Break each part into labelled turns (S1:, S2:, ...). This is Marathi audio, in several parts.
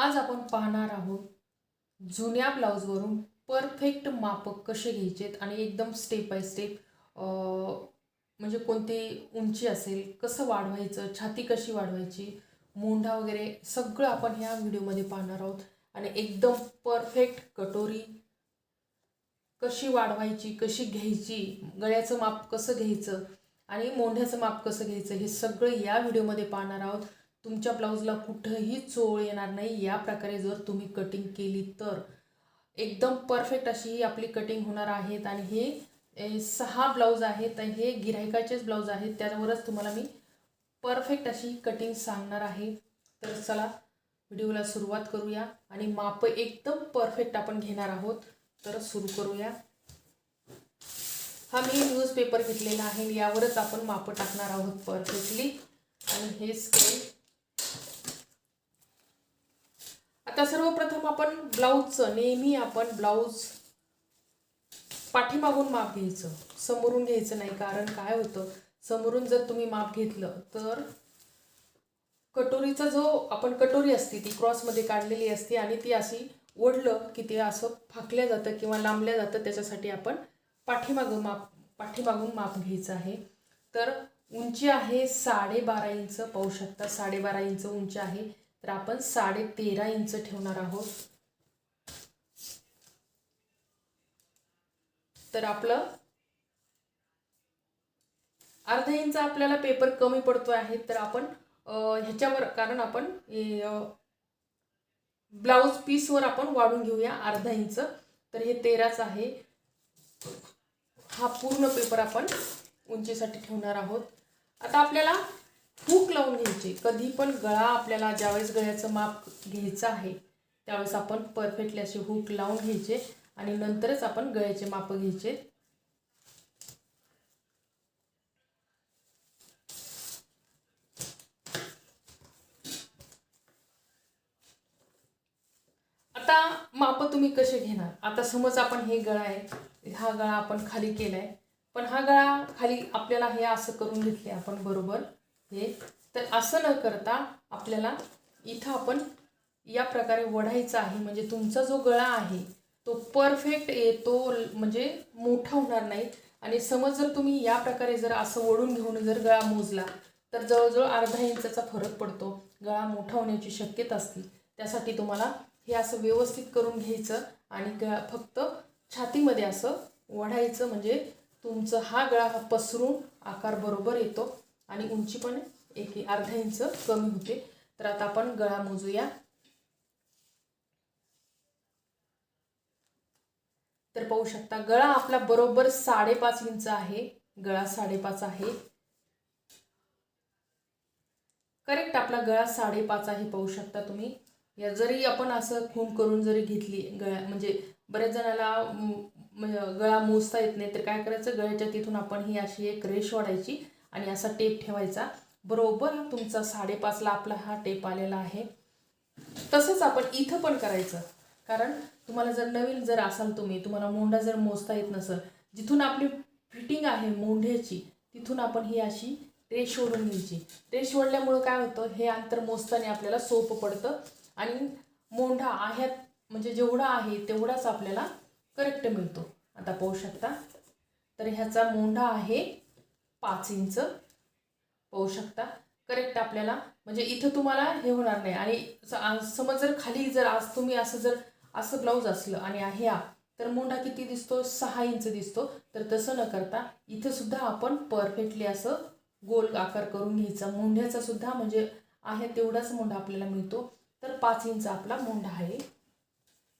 S1: आज आपण पाहणार आहोत जुन्या ब्लाऊजवरून परफेक्ट मापक कसे घ्यायचेत आणि एकदम स्टेप बाय स्टेप म्हणजे कोणती उंची असेल कसं वाढवायचं छाती कशी वाढवायची मोंढा वगैरे सगळं आपण ह्या व्हिडिओमध्ये पाहणार आहोत. आणि एकदम परफेक्ट कटोरी कशी वाढवायची कशी घ्यायची गळ्याचं माप कसं घ्यायचं आणि मोंढ्याचं माप कसं घ्यायचं हे सगळं या व्हिडिओमध्ये पाहणार आहोत. तुमच्या ब्लाऊजला कुठंही चोळ येणार नाही. या प्रकारे जर तुम्ही कटिंग केली तर एकदम परफेक्ट अशी ही आपली कटिंग होणार आहेत. आणि हे सहा ब्लाऊज आहेत आणि हे गिरायकाचेच ब्लाऊज आहेत. त्यावरच तुम्हाला मी परफेक्ट अशी कटिंग सांगणार आहे. तर चला व्हिडिओला सुरुवात करूया. आणि माप एकदम परफेक्ट आपण घेणार आहोत. तर सुरू करूया. हा मी न्यूजपेपर घेतलेला आहे. यावरच आपण माप टाकणार आहोत परफेक्टली आणि हे स्केल आता सर्वप्रथम आपण ब्लाऊजचं नेहमी आपण ब्लाऊज पाठीमागून माप घ्यायचं. समोरून घ्यायचं नाही कारण काय होतं? समोरून जर तुम्ही माप घेतलं तर कटोरीचा जो आपण कटोरी असते ती क्रॉसमध्ये काढलेली असते आणि ती अशी ओढलं की ते असं फाकल्या जातं किंवा लांबल्या जातं त्याच्यासाठी आपण पाठीमागून माप पाठीमागून माप घ्यायचं आहे. तर उंची आहे साडेबारा इंच पाहू शकता साडेबारा इंच उंची आहे. तर आपण साडे तेरा इंच ठेवणार आहोत. तर आपलं अर्धा इंच आपल्याला पेपर कमी पडतो आहे तर आपण ह्याच्यावर कारण आपण ब्लाऊज पीसवर आपण वाढून घेऊया अर्धा इंच. तर हे तेराच आहे. हा पूर्ण पेपर आपण उंचीसाठी ठेवणार आहोत. आता आपल्याला हूक लावून घ्यायचे. कधी पण गळा आपल्याला ज्यावेळेस गळ्याचं माप घ्यायचं आहे त्यावेळेस आपण परफेक्टली असे हूक लावून घ्यायचे आणि नंतरच आपण गळ्याचे माप घ्यायचे. आता माप तुम्ही कसे घेणार? आता समज आपण हे गळा आहे हा गळा आपण खाली केलाय पण हा गळा खाली आपल्याला हे असं करून घेतले आपण बरोबर. हे. तर असं न करता आपल्याला इथं आपण या प्रकारे वढायचं आहे. म्हणजे तुमचा जो गळा आहे तो परफेक्ट येतो म्हणजे मोठा होणार नाही. आणि समज जर तुम्ही या प्रकारे जर असं ओढून घेऊन जर गळा मोजला तर जवळजवळ अर्धा इंचाचा फरक पडतो. गळा मोठा होण्याची शक्यता असते. त्यासाठी तुम्हाला हे असं व्यवस्थित करून घ्यायचं आणि गळा फक्त छातीमध्ये असं वढायचं. म्हणजे तुमचं हा गळा हा पसरून आकार बरोबर येतो. आणि उंची पण एक अर्धा इंच कमी होते. तर आता आपण गळा मोजूया. तर पाहू शकता गळा आपला बरोबर साडेपाच इंच आहे. गळा साडेपाच आहे. करेक्ट आपला गळा साडेपाच आहे पाहू शकता तुम्ही. या जरी आपण असं खून करून जरी घेतली गळ्या म्हणजे बऱ्याच जणाला गळा मोजता येत नाही तर काय करायचं? गळ्याच्या तिथून आपण ही अशी एक रेश वाढायची. आणि असा टेप ठेवायचा. बरोबर तुमचा साडेपाचला आपला हा टेप आलेला आहे. तसंच आपण इथं पण करायचं. कारण तुम्हाला जर नवीन जर असाल तुम्ही तुम्हाला मोंढा जर मोजता येत नसेल जिथून आपली फिटिंग आहे मोंढ्याची तिथून आपण ही अशी रेश ओढून घ्यायची. रेश ओढल्यामुळं काय होतं हे अंतर मोजताना आपल्याला सोपं पडतं आणि मोंढा आहेत म्हणजे जेवढा आहे तेवढाच आपल्याला करेक्ट मिळतो. आता पाहू शकता. तर ह्याचा मोंढा आहे पाच इंच पाहू शकता. करेक्ट आपल्याला. म्हणजे इथं तुम्हाला हे होणार नाही. आणि समज जर खाली जर आज तुम्ही असं जर असं ब्लाऊज असलं आणि ह्या तर मोंडा किती दिसतो? सहा इंच दिसतो. तर तसं न करता इथं सुद्धा आपण परफेक्टली असं गोल आकार करून घ्यायचा. मोंढ्याचा सुद्धा म्हणजे आहे तेवढाच मोंढा आपल्याला मिळतो. तर पाच इंच आपला मोंढा आहे.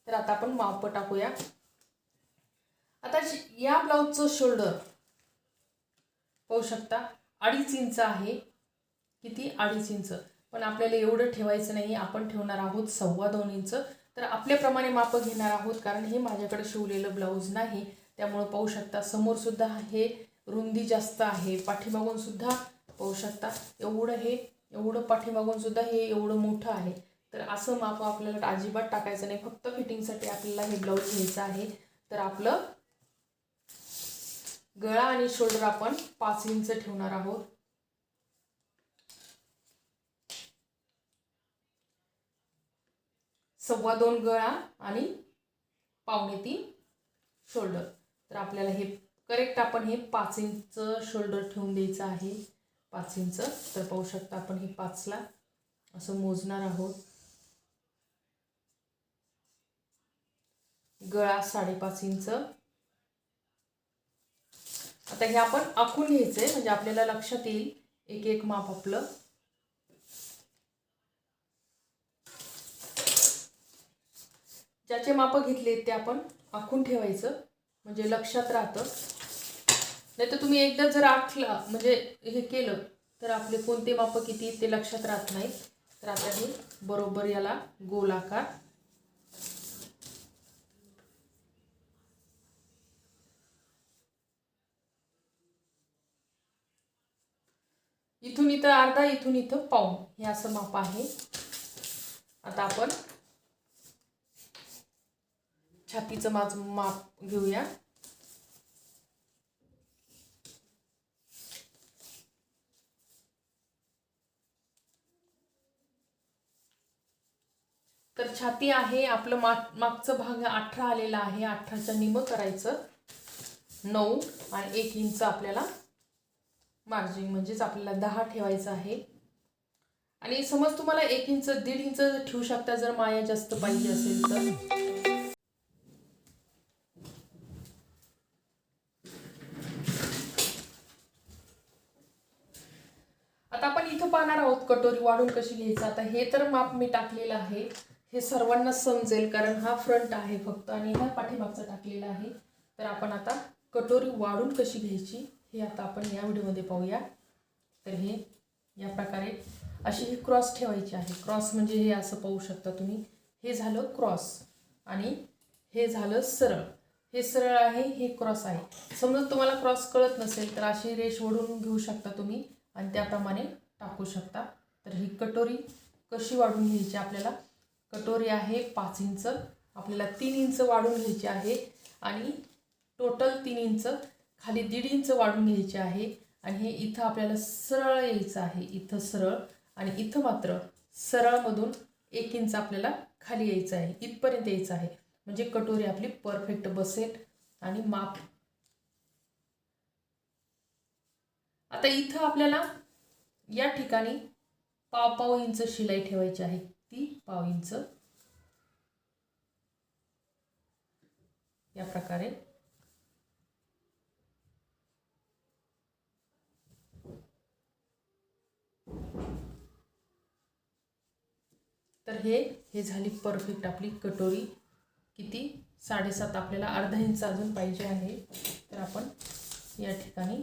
S1: तर आता आपण माप टाकूया. आता श- या ब्लाऊजचं शोल्डर पाहू शकता. अडीच इंच आहे. किती? अडीच इंच. पण आपल्याला एवढं ठेवायचं नाही. आपण ठेवणार आहोत सव्वा दोन इंच. तर आपल्याप्रमाणे माप घेणार आहोत कारण हे माझ्याकडे शिवलेलं ब्लाऊज नाही. त्यामुळं पाहू शकता समोरसुद्धा हे रुंदी जास्त आहे. पाठीमागूनसुद्धा पाहू शकता एवढं हे एवढं पाठीमागूनसुद्धा हे एवढं मोठं आहे. तर असं माप आपल्याला अजिबात टाकायचं नाही. फक्त फिटिंगसाठी आपल्याला हे ब्लाऊज घ्यायचं आहे. तर आपलं गळा आणि शोल्डर आपण पाच इंच ठेवणार आहोत. सव्वा दोन गळा आणि पावणे तीन शोल्डर. तर आपल्याला हे करेक्ट आपण हे पाच इंच शोल्डर ठेवून द्यायचं आहे. पाच इंच. तर पाहू शकता आपण हे पाचला असं मोजणार आहोत. गळा साडेपाच इंच. आता हे आपण आखून घ्यायचंय म्हणजे आपल्याला लक्षात येईल. एक एक माप आपलं. ज्याचे माप घेतले ते आपण आखून ठेवायचं म्हणजे लक्षात राहतं. नाही तर तुम्ही एकदा जर आखला म्हणजे हे केलं तर आपले कोणते माप किती ते लक्षात राहत नाही. तर आता हे बरोबर याला गोलाकार आकार इथून इथं अर्धा इथून इथं पाऊन हे असं माप आहे. आता आपण छातीचं माझ माप घेऊया. तर छाती आहे आपलं माग मागचं भाग अठरा आलेला आहे. अठराच्या निम करायचं नऊ आणि एक इंच आपल्याला मार्जिन म्हणजेच आपल्याला दहा ठेवायचं आहे. आणि समज तुम्हाला एक इंच दीड इंच ठेवू शकता जर माया जास्त पाहिजे असेल तर. आता आपण इथं पाहणार आहोत कटोरी वाढून कशी घ्यायचं. आता हे तर माप मी टाकलेलं आहे. हे सर्वांना समजेल कारण हा फ्रंट आहे फक्त आणि हा पाठीमागचा टाकलेला आहे. तर आपण आता कटोरी वाढून कशी घ्यायची? हे आता आपण या व्हिडिओमध्ये पाहूया. तर हे या प्रकारे अशी ही क्रॉस ठेवायची आहे. क्रॉस म्हणजे हे असं पाहू शकता तुम्ही. हे झालं क्रॉस आणि हे झालं सरळ. हे सरळ आहे हे क्रॉस आहे. समजा तुम्हाला क्रॉस कळत नसेल तर अशी रेष ओढून घेऊ शकता तुम्ही आणि त्याप्रमाणे टाकू शकता. तर ही कटोरी कशी वाढून घ्यायची आपल्याला? कटोरी आहे पाच इंच. आपल्याला तीन इंच वाढून घ्यायची आहे आणि टोटल तीन इंच खाली दीड इंच वाढून घ्यायचे आहे आणि हे इथं आपल्याला सरळ यायचं आहे. इथं सरळ आणि इथं मात्र सरळमधून एक इंच आपल्याला खाली यायचं आहे. इथपर्यंत यायचं आहे. म्हणजे कटोरी आपली परफेक्ट बसेल. आणि माप. आता इथं आपल्याला या ठिकाणी पाव पाव इंच शिलाई ठेवायची आहे. ती पाव इंच. या प्रकारे तर हे हे झाली परफेक्ट आपली कटोरी. किती? साडेसात आपल्याला अर्धा इंच अजून पाहिजे आहे. तर आपण या ठिकाणी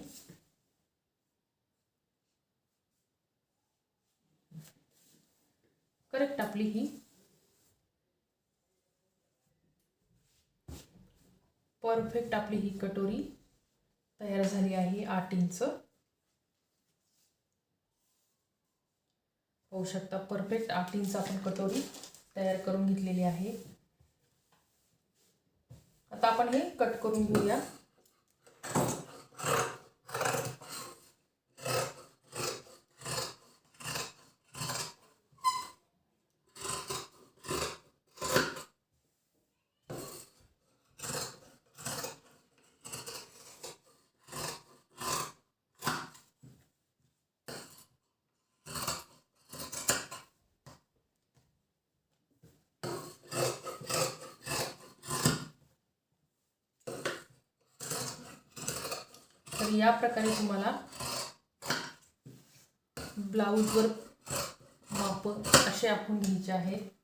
S1: करेक्ट आपली ही परफेक्ट आपली ही कटोरी तयार झाली आहे आठ इंच. पाहू शकता. परफेक्ट आठ इंच आपण कटोरी तयार करून घेतलेली आहे. आता आपण हे कट करून घेऊया. या प्रकारे तुम्हाला ब्लाऊजवर माप असे आपण घ्यायचे आहेत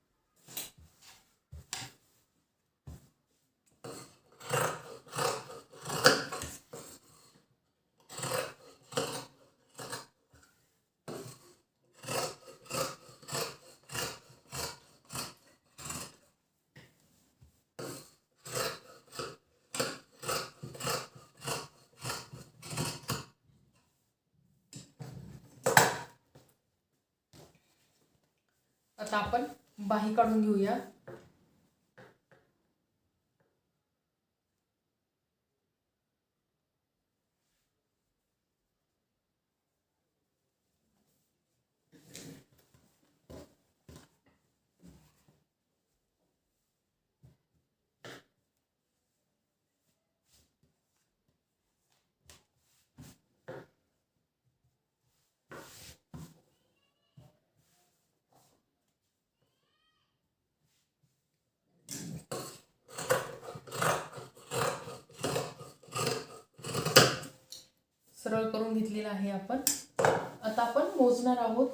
S1: आपण बाही काढून घेऊया. करून घेतलेला आहे आपण. आता आपण मोजणार आहोत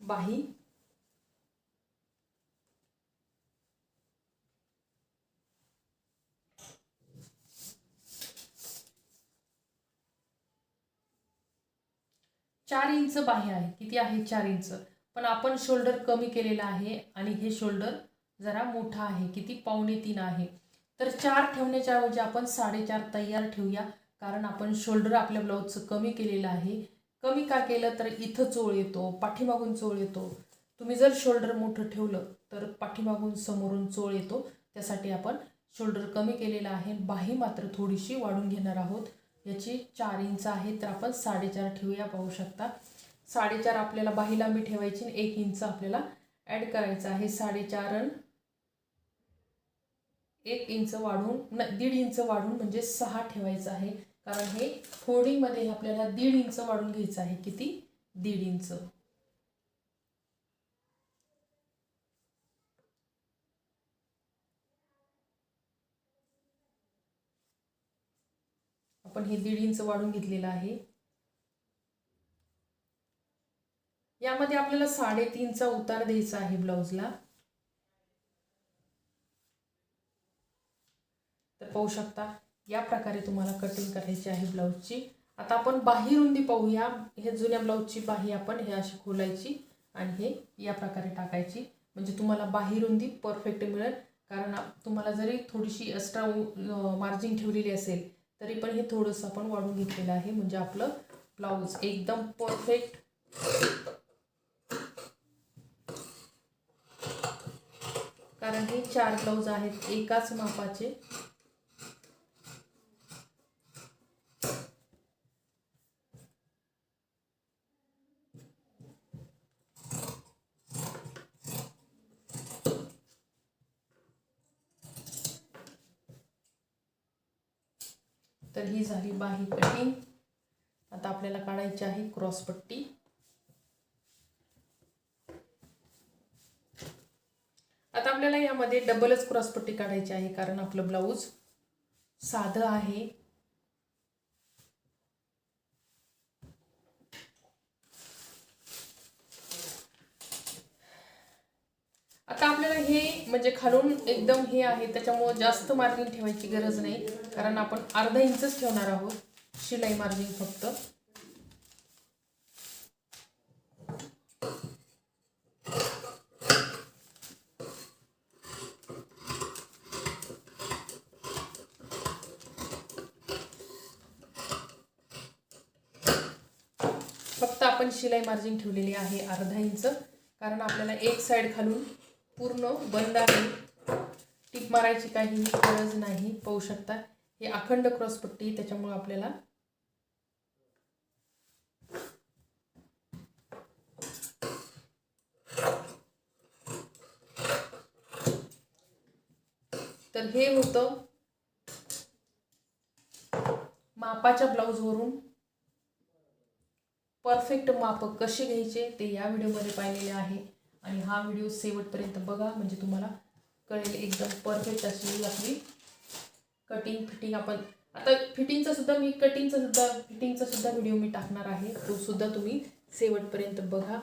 S1: बाही. चार इंच बाही आहे. किती आहे चार इंच? पण आपण शोल्डर कमी केलेला आहे आणि हे शोल्डर जरा मोठा आहे. किती? पावणे तीन आहे. तर चार ठेवण्याच्या ऐवजी आपण साडेचार तयार ठेवूया. कारण आपण शोल्डर आपल्या ब्लाऊजचं कमी केलेलं आहे. कमी का केलं तर इथं चोळ येतो पाठीमागून चोळ येतो. तुम्ही जर शोल्डर मोठं ठेवलं तर पाठीमागून समोरून चोळ येतो. त्यासाठी आपण शोल्डर कमी केलेलं आहे. बाही मात्र थोडीशी वाढून घेणार आहोत. याची चार इंच आहे तर आपण साडेचार ठेवूया पाहू शकता. साडेचार आपल्याला बाही लांबी ठेवायची आणि एक इंच आपल्याला ॲड करायचं आहे. साडेचार एक इंच वाढून न दीड इंच वाढून म्हणजे सहा ठेवायचं आहे. कारण हे फोल्डिंगमध्ये आपल्याला दीड इंच वाढून घ्यायचं आहे. किती? दीड इंच. आपण हे दीड इंच वाढून घेतलेलं आहे. यामध्ये आपल्याला साडेतीनचा उतार द्यायचा आहे ब्लाऊजला. तर पाहू शकता. या प्रकारे तुम्हाला कटिंग करायची आहे ब्लाऊजची आता आपण बाही रुंदी पाहूया. हे जुन्या ब्लाऊजची बाही आपण हे अशी खोलायची आणि हे या प्रकारे टाकायची. म्हणजे तुम्हाला बाही रुंदी परफेक्ट मिळेल. कारण तुम्हाला जरी थोडीशी एक्स्ट्रा मार्जिन ठेवलेली असेल तरी पण हे थोडंसं आपण वाढून घेतलेलं आहे. म्हणजे आपलं ब्लाऊज एकदम परफेक्ट कारण हे चार ब्लाऊज आहेत एकाच मापाचे. तर ही झाली बाही कटिंग. आता आपल्याला काढायची आहे क्रॉसपट्टी आता आपल्याला यामध्ये डबलच क्रॉसपट्टी काढायची आहे कारण आपलं ब्लाऊज साधं आहे आता आपल्याला हे म्हणजे खालून एकदम हे आहे त्याच्यामुळं जास्त मार्जिन ठेवायची गरज नाही. कारण आपण अर्धा इंचच ठेवणार आहोत शिलाई मार्जिन फक्त. फक्त आपण शिलाई मार्जिन ठेवलेली आहे अर्धा इंच कारण आपल्याला एक साईड खालून पूर्ण बंद आहे. टीप मारायची काही गरज नाही पाहू शकता. हे अखंड क्रॉसपट्टी त्याच्यामुळे आपल्याला तर हे होतं मापाच्या ब्लाऊजवरून. परफेक्ट माप कसे घ्यायचे ते या व्हिडिओमध्ये पाहिलेले आहे. आणि हा व्हिडिओ शेवटपर्यंत बघा म्हणजे तुम्हाला कळेल एकदम परफेक्ट अशी आपली कटिंग फिटिंग आपण आता फिटिंगचा सुद्धा मी कटिंगचा सुद्धा फिटिंगचा सुद्धा व्हिडिओ मी टाकणार आहे. तो सुद्धा तुम्ही शेवटपर्यंत बघा.